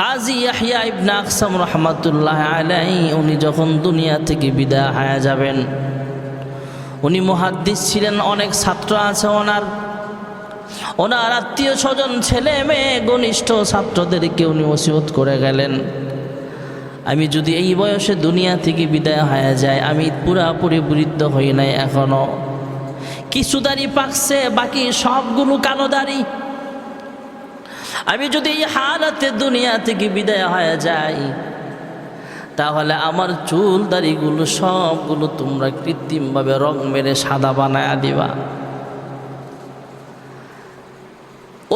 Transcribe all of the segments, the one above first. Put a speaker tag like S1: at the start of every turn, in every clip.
S1: কাজী ইয়াহিয়া ইবনে আকসাম রহমাতুল্লাহ আলাই উনি যখন দুনিয়া থেকে বিদায় হয়ে যাবেন, উনি মহাদ্দিস ছিলেন, অনেক ছাত্র আছে ওনার। ওনার আত্মীয় স্বজন, ছেলে মেয়ে, ঘনিষ্ঠ ছাত্রদেরকে উনি ওসিয়ত করে গেলেন। আমি যদি এই বয়সে দুনিয়া থেকে বিদায় হয়ে যায় আমি পুরাপুরি বৃদ্ধ হই নাই এখনও। কিছু দাড়ি পাকছে, বাকি সবগুলো কালো দাড়ি। আমি যদি এই হালাতে দুনিয়া থেকে বিদায় হয়ে যাই, তাহলে আমার চুল দাড়িগুলো সবগুলো তোমরা কৃত্রিমভাবে রং মেরে সাদা বানায় দিবা।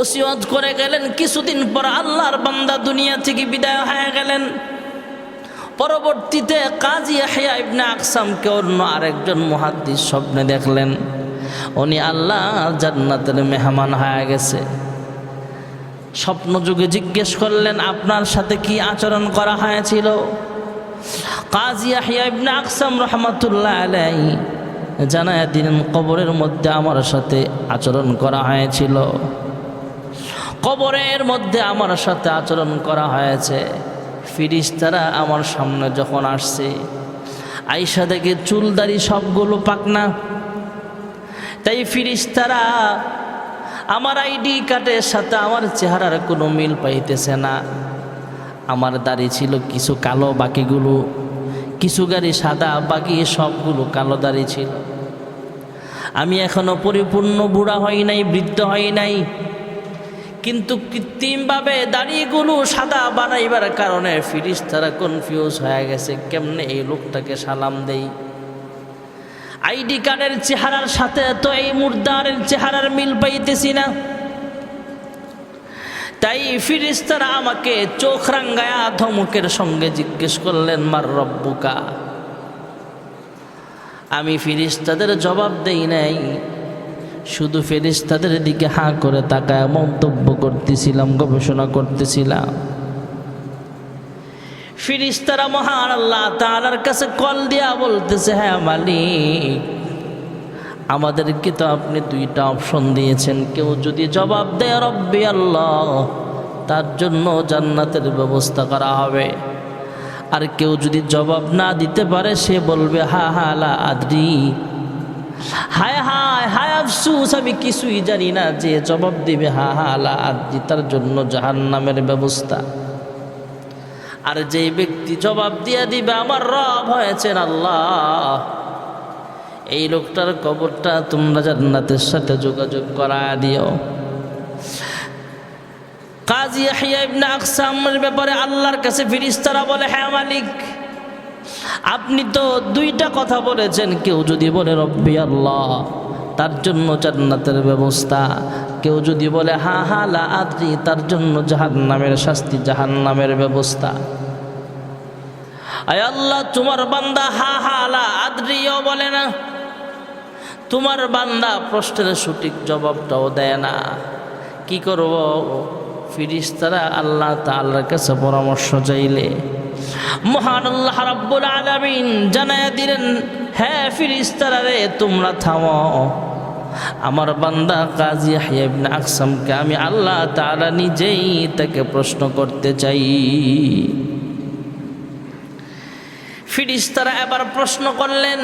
S1: ওসিয়ত করে গেলেন, কিছুদিন পর আল্লাহর বান্দা দুনিয়া থেকে বিদায় হয়ে গেলেন। পরবর্তীতে কাজী ইয়াহিয়া ইবনে আকসামকে অন্য আরেকজন মুহাদ্দিস স্বপ্নে দেখলেন। উনি আল্লাহ জান্নাতের মেহমান হয়ে গেছে। স্বপ্ন যুগে জিজ্ঞেস করলেন, আপনার সাথে কি আচরণ করা হয়েছিল? কাজী ইয়াহিয়া ইবনে আকসাম রহমাতুল্লাহ আলাই জানায় কবরের মধ্যে আমার সাথে আচরণ করা হয়েছিল। কবরের মধ্যে আমার সাথে আচরণ করা হয়েছে। ফিরিস্তারা আমার সামনে যখন আসছে আইসা দেখে চুলদারি সবগুলো পাকনা তাই ফিরিস্তারা আমার আইডি কার্ডের সাথে আমার চেহারার কোনো মিল পাইতেছে না। আমার দাড়ি ছিল কিছু কালো বাকিগুলো, কিছু গাড়ি সাদা, বাকি সবগুলো কালো দাড়ি ছিল। আমি এখনও পরিপূর্ণ বুড়া হই নাই, বৃদ্ধ হই নাই। কিন্তু কৃত্রিমভাবে দাড়িগুলো সাদা বানাইবার কারণে ফিরিস তারা কনফিউজ হয়ে গেছে, কেমনে এই লোকটাকে সালাম দেই? আইডি কার্ডের চেহারার সাথে তো এই মুর্দারের চেহারার মিল পাইতেছি না। তাই ফিরিস্তারা আমাকে চোখ রাঙ্গায়া ধমকের সঙ্গে জিজ্ঞেস করলেন, মার রব্বুকা? আমি ফিরিস্তাদের জবাব দেই নাই। শুধু ফেরিস্তাদের দিকে হাঁ করে তাকায় মন্তব্য করতেছিলাম, গবেষণা করতেছিলাম। ফিরিস্তারা মহান আল্লাহ তালার কাছে কল দিয়া বলতেছে হ্যাঁ মালিক, আমাদেরকে তো আপনি দুইটা অপশন দিয়েছেন। কেউ যদি জবাব দেয়, রব্বি আল্লাহ তার জন্য জান্নাতের ব্যবস্থা করা হবে। আর কেউ যদি জবাব না দিতে পারে, সে বলবে, হা হা, লা আদ্রি। হায় হায় হায়, আফসুস, আমি কিছুই জানি না যে জবাব দিবে, হা হা আলা আদ্রি তার জন্য জাহান্নামের ব্যবস্থা। আর যে ব্যক্তি জবাব দিয়ে দিবে, আমার রব হয়েছেন আল্লাহ। এই লোকটার কবরটা তোমরা জান্নাতের সাথে যোগাযোগ করা দিও। কাজী ইয়াহিয়া ইবনে আকসামের ব্যাপারে আল্লাহর কাছে ফিরিস্তারা বলে হ্যাঁ মালিক, আপনি তো দুইটা কথা বলেছেন, কেউ যদি বলে, রব্বি আল্লাহ তার জন্য জান্নাতের ব্যবস্থা। কেউ যদি বলে, হা হা, লা আদ্রি তার জন্য জাহান্নামের শাস্তি, জাহান্নামের ব্যবস্থা। আয় আল্লাহ, তোমার বান্দা হা হা লা আদ্রিও বলে না। তোমার বান্দা প্রশ্নের সঠিক জবাবটাও দেয় না। কি করব? ফিরিস্তারা আল্লাহ তাল্লার কাছে পরামর্শ চাইলে মহান আল্লাহ রাব্বুল আলামিন জানায় দিলেন হ্যাঁ ফিরিস্তারা রে, তোমরা থামো। আমার বান্দা কাজী হাইবনে আকসামকে আমি আল্লাহ তাআলা নিজেই তাকে প্রশ্ন করতে চাই। ফিরিস্তারা এবার প্রশ্ন করলেন,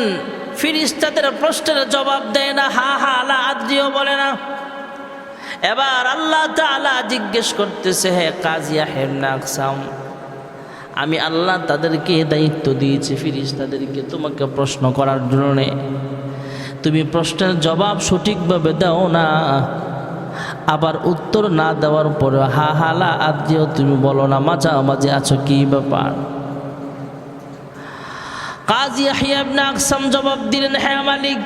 S1: ফিরিস্তাদের প্রশ্নের জবাব দেয় না, হা হা আলা আদ্রিও বলে না। এবার আল্লাহ তাআলা জিজ্ঞেস করতেছে, হে কাজিয়া হেমনা আমি আল্লাহ তাদেরকে দায়িত্ব দিয়েছি ফিরিস তাদেরকে তোমাকে প্রশ্ন করার জন্য। তুমি প্রশ্নের জবাব সঠিকভাবে দাও না, আবার উত্তর না দেওয়ার পরে হা হালা আদিও তুমি বলো না, মাঝামাঝি আছো, কি ব্যাপার? কাজী হিয়াবনা আকসাম জবাব দিলেন হ্যাঁ মালিক,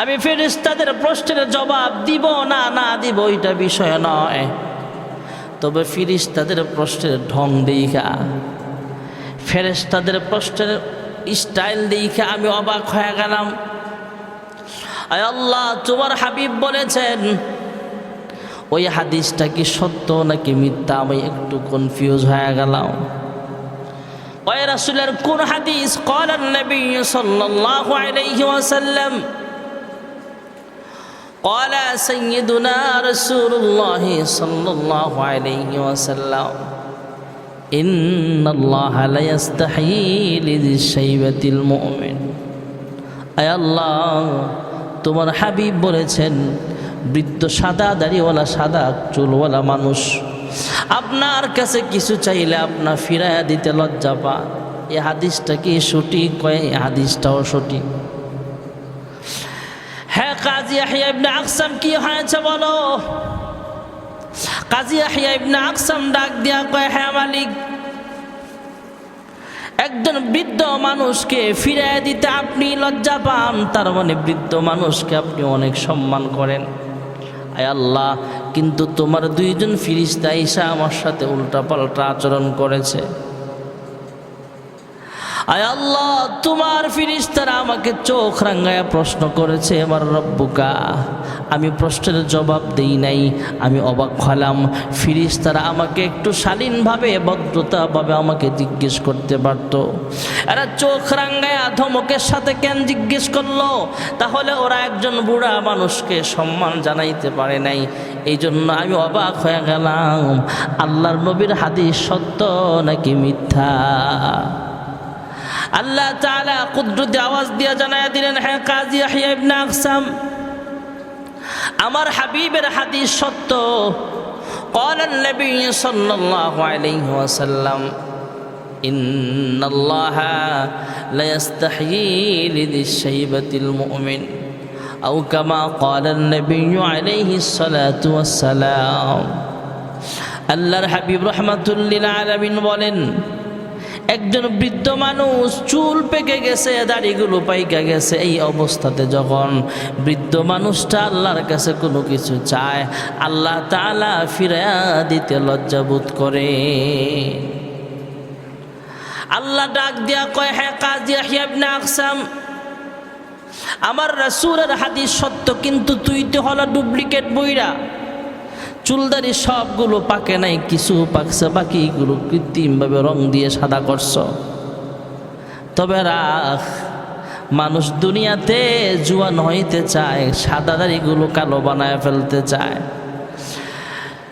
S1: আমি ফেরেশতাদের প্রশ্নের জবাব দিব না না দিব ওইটা বিষয় নয়। তবে ফিরিস্তাদের প্রশ্নের ঢং দেখা, ফেরেশতাদের প্রশ্নের স্টাইল দেখে আমি অবাক হয়ে গেলাম। আল্লাহ, তোমার হাবিব বলেছেন, ওই হাদিসটা কি সত্য নাকি মিথ্যা আমি একটু কনফিউজ হয়ে গেলাম। ওই রাসুলের কোন হাদিস কলার নবী সাল্লাল্লাহু আলাইহি ওয়াসাল্লাম قال سيدنا رسول الله صلى الله عليه وسلم ইন্নাল্লাহ লা ইস্তাহি লিযাইবাতিল মুমিন আয় আল্লাহ তোমার হাবিব বলেছেন বৃদ্ধ সাদা দাড়িওয়ালা সাদা চুলওয়ালা মানুষ আপনার কাছে কিছু চাইলে আপনার ফিরাইয়া দিতে লজ্জা পা এই হাদিসটা কি সঠিক? কয় এই হাদিসটাও সঠিক। হ্যাঁ কাজী আহিয়া ইবনে আকসাম কি হয়েছে বলো? কাজী আহিয়া ইবনে আকসাম ডাক দিয়া কয় হ্যাঁ মালিক। একজন বৃদ্ধ মানুষকে ফিরাইয়া দিতে আপনি লজ্জা পান, তার মানে বৃদ্ধ মানুষকে আপনি অনেক সম্মান করেন। আয় আল্লাহ কিন্তু তোমার দুইজন ফিরিস্তা ঈশা আমার সাথে উল্টাপাল্টা আচরণ করেছে। আয় আল্লাহ, তোমার ফিরিস্তারা আমাকে চোখ রাঙ্গায়া প্রশ্ন করেছে আমার রব্বুকা, আমি প্রশ্নের জবাব দেই নাই, আমি অবাক হলাম। ফিরিস্তারা আমাকে একটু শালীনভাবে, ভদ্রতাভাবে আমাকে জিজ্ঞেস করতে পারতো। এরা চোখ রাঙ্গায়া ধমকের সাথে কেন জিজ্ঞেস করল? তাহলে ওরা একজন বুড়া মানুষকে সম্মান জানাইতে পারে নাই। এই জন্য আমি অবাক হয়ে গেলাম। আল্লাহর নবীর হাদিস সত্য নাকি মিথ্যা? আল্লাহ তাআলা কুদরতি আওয়াজ দিয়ে জানায় দিলেন হ্যাঁ কাজী ইয়াহইয়া ইবনে আকসাম আমার হাবিবের হাদিস সত্য قال النبي صلى الله عليه وسلم إن الله لا يستحيي لذي الشيبة المؤمن أو كما قال النبي عليه الصلاة والسلام আল্লাহর হাবিব রহমাতুল্লিল আলমিন বলেন একজন বৃদ্ধ মানুষ চুল পেকে গেছে, দাড়িগুলো পাইকা গেছে, এই অবস্থাতে যখন বৃদ্ধ মানুষটা আল্লাহর কাছে কোনো কিছু চায়, আল্লাহ তালা ফিরা দিতে লজ্জাবোধ করে। আল্লাহ ডাক দিয়া কয় হ্যাঁ কাজিয়া হিয়াবনে আকসাম, আমার রাসূলের হাদিস সত্য, কিন্তু তুই তো হলো ডুপ্লিকেট বইরা। চুলদারি সবগুলো পাকে নাই, কিছু পাকছে, বাকিগুলো কৃত্রিমভাবে রং দিয়ে সাদা করছ। তবে রাখ, মানুষ দুনিয়াতে জুয়ান হইতে চায় সাদা দাড়িগুলো কালো বানায় ফেলতে চায়।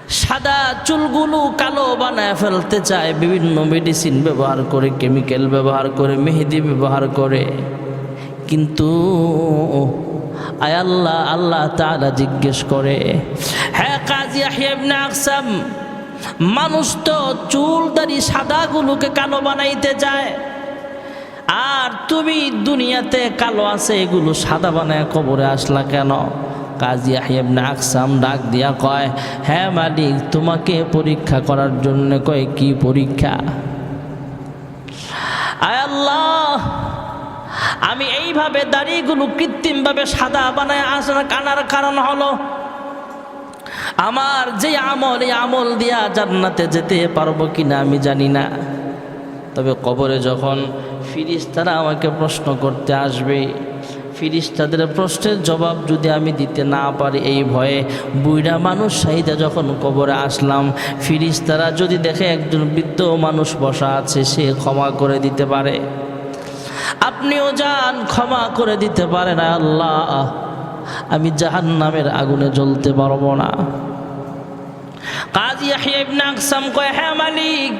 S1: সাদা চুলগুলো কালো বানায় ফেলতে চায়, বিভিন্ন মেডিসিন ব্যবহার করে কেমিক্যাল ব্যবহার করে, মেহেদি ব্যবহার করে। কিন্তু, আয় আল্লাহ আল্লাহ তাআলা জিজ্ঞেস করে হ্যাঁ কাজী আহিবনে আকসাম, মানুষ তো চুল দাড়ি সাদাগুলোকে কালো বানাইতে চায়। আর তুমি দুনিয়াতে কালো আছে, এগুলো সাদা বানায় কবরে আসলা কেন? কাজী আহিবনে আকসাম ডাক দিয়া কয় হ্যাঁ মালিক, তোমাকে পরীক্ষা করার জন্য কয়, কি পরীক্ষা? আয় আল্লাহ, আমি এইভাবে দাড়িগুলো কৃত্রিমভাবে সাদা বানায় আসার কানার কারণ হলো আমার যে আমল, এই আমল দিয়া জান্নাতে যেতে পারব কিনা আমি জানি না। তবে কবরে যখন ফিরিস্তারা আমাকে প্রশ্ন করতে আসবে, ফিরিস্তাদের প্রশ্নের জবাব যদি আমি দিতে না পারি, এই ভয়ে বুইড়া মানুষ সাহিদা যখন কবরে আসলাম, ফিরিস্তারা যদি দেখে একজন বৃদ্ধ মানুষ বসা আছে, সে ক্ষমা করে দিতে পারে। আপনিও যান, ক্ষমা করে দিতে পারেন আল্লাহ। আমি জাহান নামের আগুনে জ্বলতে পারব না। কাজী ইবনে কয় হ্যাঁ মালিক,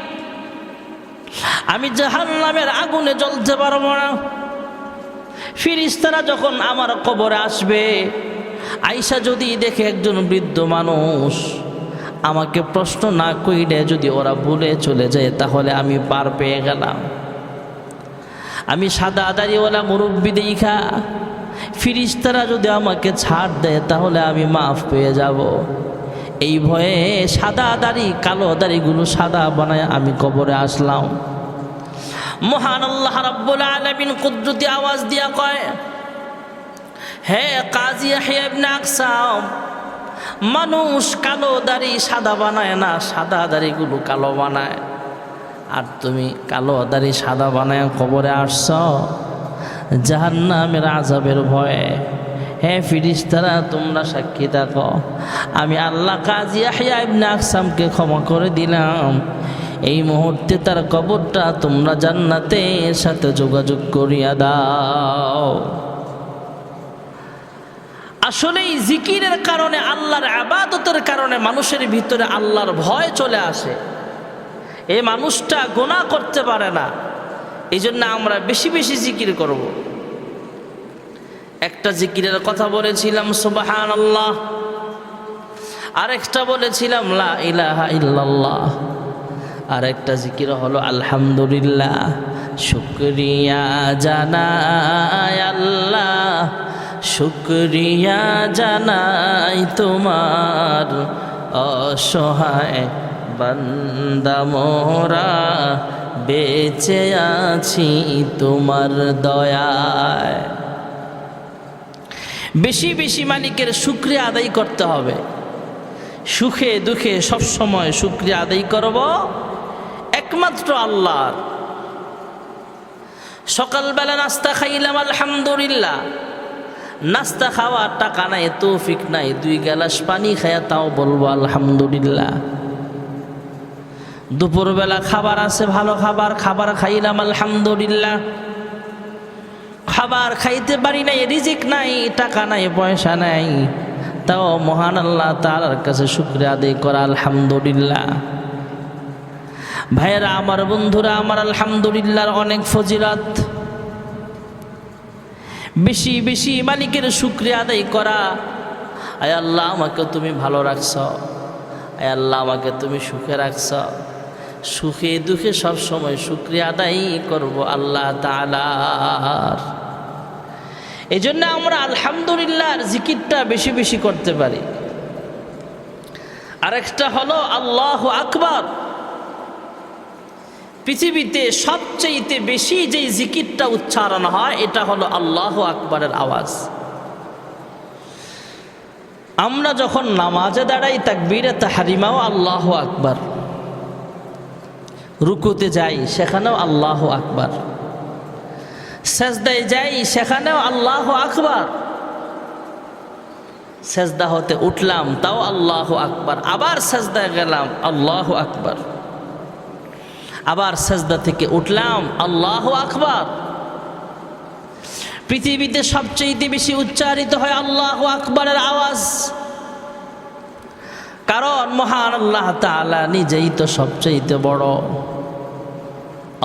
S1: আমি জাহান নামের আগুনে জ্বলতে পারব না। ফিরিস্তারা যখন আমার কবরে আসবে আইসা যদি দেখে একজন বৃদ্ধ মানুষ আমাকে প্রশ্ন না কইলে যদি ওরা ভুলে চলে যায়, তাহলে আমি পার পেয়ে গেলাম। আমি সাদা দাড়িওয়ালা মুরব্বী দেখা ফিরিস্তারা যদি আমাকে ছাড় দেয়, তাহলে আমি মাফ পেয়ে যাব। এই ভয়ে সাদা দাড়ি, কালো দাড়িগুলো সাদা বানায় আমি কবরে আসলাম। মহান আল্লাহ রাব্বুল আলামিন কুদরতি আওয়াজ দিয়া কয়, হে কাজী ইয়াহইয়া ইবনে আকসাম, মানুষ কালো দাড়ি সাদা বানায় না, সাদা দাড়িগুলো কালো বানায়। আর তুমি কালো দাড়ি সাদা বানায় কবরে আসছ? জাহান্নামের আজাবের ভয়ে। হে ফিরিস্তারা, তোমরা সাক্ষী থাকো। আমি আল্লাহ কাজী আহিয়া ইবনে আকসামকে ক্ষমা করে দিলাম। এই মুহূর্তে তার কবরটা তোমরা জান্নাতের সাথে যোগাযোগ করিয়া দাও। আসলে এই জিকিরের কারণে, আল্লাহর আবাদতের কারণে মানুষের ভিতরে আল্লাহর ভয় চলে আসে। এই মানুষটা গোনা করতে পারে না। এই জন্য আমরা বেশি বেশি জিকির করব। একটা জিকিরের কথা বলেছিলাম সুবাহান আল্লাহ আরেকটা বলেছিলাম, লা ইলাহা ইল্লাল্লাহ। আরেকটা জিকির হলো, আলহামদুলিল্লাহ। শুক্রিয়া জানাই আল্লাহ। শুক্রিয়া জানাই তোমার অসহায় বান্দা মোরা, বেঁচে আছি তোমার দয়ায়। বেশি বেশি মালিকের শুক্রিয়া আদায় করতে হবে। সুখে দুঃখে সবসময় শুক্রিয়া আদায় করব। একমাত্র আল্লাহর। সকালবেলা নাস্তা খাইলাম, আলহামদুলিল্লাহ। নাস্তা খাওয়ার টাকা নাই, তৌফিক নাই। দুই গ্লাস পানি খায়া তাও বলব আলহামদুলিল্লাহ। দুপুরবেলা খাবার আছে, ভালো খাবার খাবার খাইলাম, আলহামদুলিল্লাহ। খাবার খাইতে পারি নাই, রিজিক নাই, টাকা নাই, পয়সা নাই। তাও মহান আল্লাহ তার কাছে শুক্রিয়া আদায় করা, আলহামদুলিল্লাহ। ভাইয়েরা, আমার বন্ধুরা, আমার আলহামদুলিল্লাহর অনেক ফজিলত। বেশি বেশি মালিকের শুক্রিয়া আদায় করা। আয় আল্লাহ, আমাকে তুমি ভালো রাখছ। আয় আল্লাহ, আমাকে তুমি সুখে রাখছ। সুখে দুঃখে সব সময় শুক্রিয়া আদায় করব আল্লাহ তালার এই জন্য আমরা আলহামদুলিল্লাহর জিকিরটা বেশি বেশি করতে পারি। আরেকটা হলো আল্লাহ আকবর। পৃথিবীতে সবচেয়ে বেশি যেই জিকিরটা উচ্চারণ হয়, এটা হলো আল্লাহ আকবরের আওয়াজ। আমরা যখন নামাজে দাঁড়াই, তাকবীরে তাহারিমাও আল্লাহ আকবার। রুকুতে যাই, সেখানেও আল্লাহ আকবার। সেজদায় যাই, সেখানেও আল্লাহ আকবার। সেজদা হতে উঠলাম, তাও আল্লাহ আকবার। আবার সেজদায় গেলাম, আল্লাহ আকবার। আবার সেজদা থেকে উঠলাম, আল্লাহ আকবার। পৃথিবীতে সবচেয়ে বেশি উচ্চারিত হয় আল্লাহ আকবরের আওয়াজ। কারণ মহান আল্লাহ তালা নিজেই তো সবচেয়ে বড়।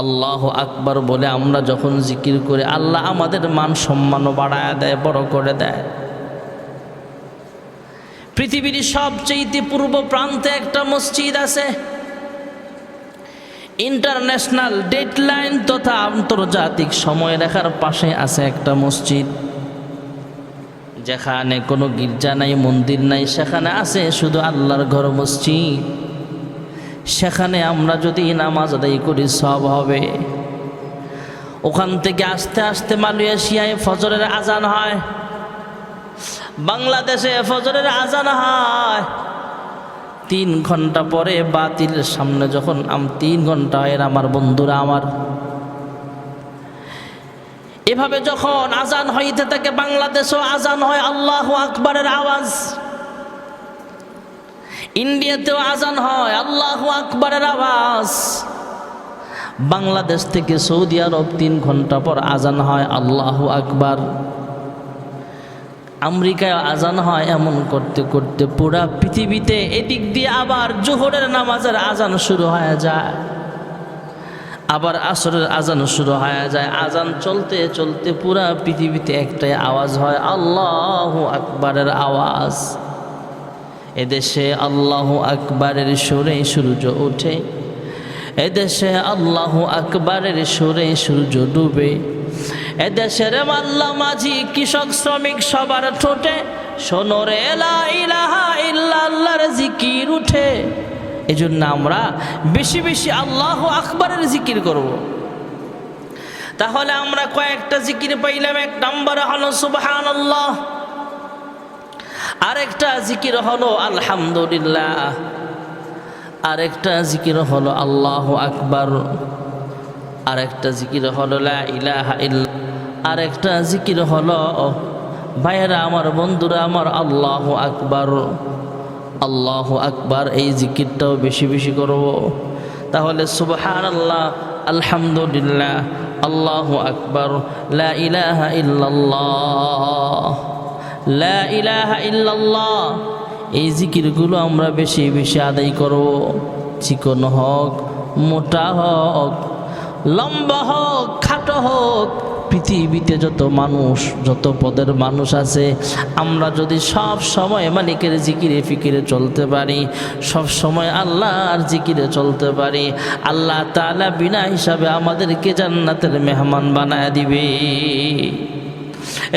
S1: আল্লাহ আকবার বলে আমরা যখন জিকির করে, আল্লাহ আমাদের মান সম্মানও বাড়ায় দেয়, বড় করে দেয়। পৃথিবীর সবচেয়ে পূর্ব প্রান্তে একটা মসজিদ আছে। ইন্টারন্যাশনাল ডেডলাইন তথা আন্তর্জাতিক সময় রেখার পাশে আছে একটা মসজিদ। যেখানে কোনো গির্জা নাই, মন্দির নাই, সেখানে আছে শুধু আল্লাহর ঘর মসজিদ। সেখানে আমরা যদি নামাজ আদায় করি, সব হবে। ওখান থেকে আস্তে আস্তে মালয়েশিয়ায় ফজরের আজান হয়। বাংলাদেশে ফজরের আজান হয়। তিন ঘণ্টা পরে বাতিলের সামনে যখন আম তিন ঘণ্টা হয় আমার বন্ধুরা আমার। এভাবে যখন আজান হইতে থাকে বাংলাদেশও আজান হয়, আল্লাহ আকবরের আওয়াজ। ইন্ডিয়াতেও আজান হয়, আল্লাহ আকবরের আওয়াজ। বাংলাদেশ থেকে সৌদি আরব তিন ঘণ্টা পর আজান হয়, আল্লাহ আকবার। আমেরিকায় আজান হয়, এমন করতে করতে পুরা পৃথিবীতে এদিক দিয়ে আবার জোহরের নামাজের আজান শুরু হয়ে যায়। আবার আসরের আজান শুরু হয়ে যায়। আজান চলতে চলতে পুরা পৃথিবীতে একটাই আওয়াজ হয়, আল্লাহ আকবরের আওয়াজ। এদেশে আল্লাহ আকবরের সুরে সূর্য ওঠে। এদেশে আল্লাহ আকবরের সুরে সূর্য ডুবে। এদেশের মাল্লা মাঝি কৃষক শ্রমিক সবার ঠোঁটে। সোনরে জিকির উঠে। এই জন্য আমরা বেশি বেশি আল্লাহ আকবরের জিকির করব। তাহলে আমরা কয়েকটা জিকির পাইলাম, এক নম্বরে হলো সুবহান আল্লাহ আরেকটা জিকির হলো আলহামদুলিল্লাহ, আরেকটা জিকির হলো আল্লাহ আকবর, আরেকটা জিকির হলো ইলাহা ইল্লা, আরেকটা জিকির হলো, ভাইয়েরা আমার, বন্ধুরা আমার, আল্লাহ আকবর আল্লাহ আকবার, এই জিকিরটাও বেশি বেশি করব। তাহলে সুবহান আল্লাহ আলহামদুলিল্লাহ, আল্লাহ আকবর ইলাহা ইল্লাল্লাহ, লা ইলাহা এই জিকিরগুলো আমরা বেশি বেশি আদায় করব। চিকন হোক, মোটা হোক, লম্বা হোক, খাটো হোক পৃথিবীতে যত মানুষ, যত পদের মানুষ আছে, আমরা যদি সব সময় মালিকের জিকিরে ফিকিরে চলতে পারি, সব সময় আল্লাহর জিকিরে চলতে পারি, আল্লাহ তালা বিনা হিসাবে আমাদেরকে জান্নাতের মেহমান বানায় দিবে।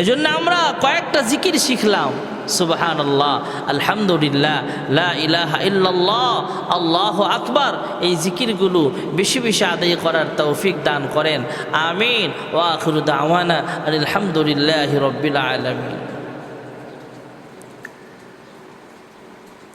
S1: এজন্য আমরা কয়েকটা জিকির শিখলাম। সুবাহান আল্লাহ আলহামদুলিল্লাহ, লা ইলাহা ইল্লাল্লাহ, আল্লাহ আকবার। এই জিকিরগুলো বেশি বেশি আদায় করার তৌফিক দান করেন। আমিন। ওয়া আখিরু দাওয়ানা আলহামদুলিল্লাহি রব্বিল আলামিন।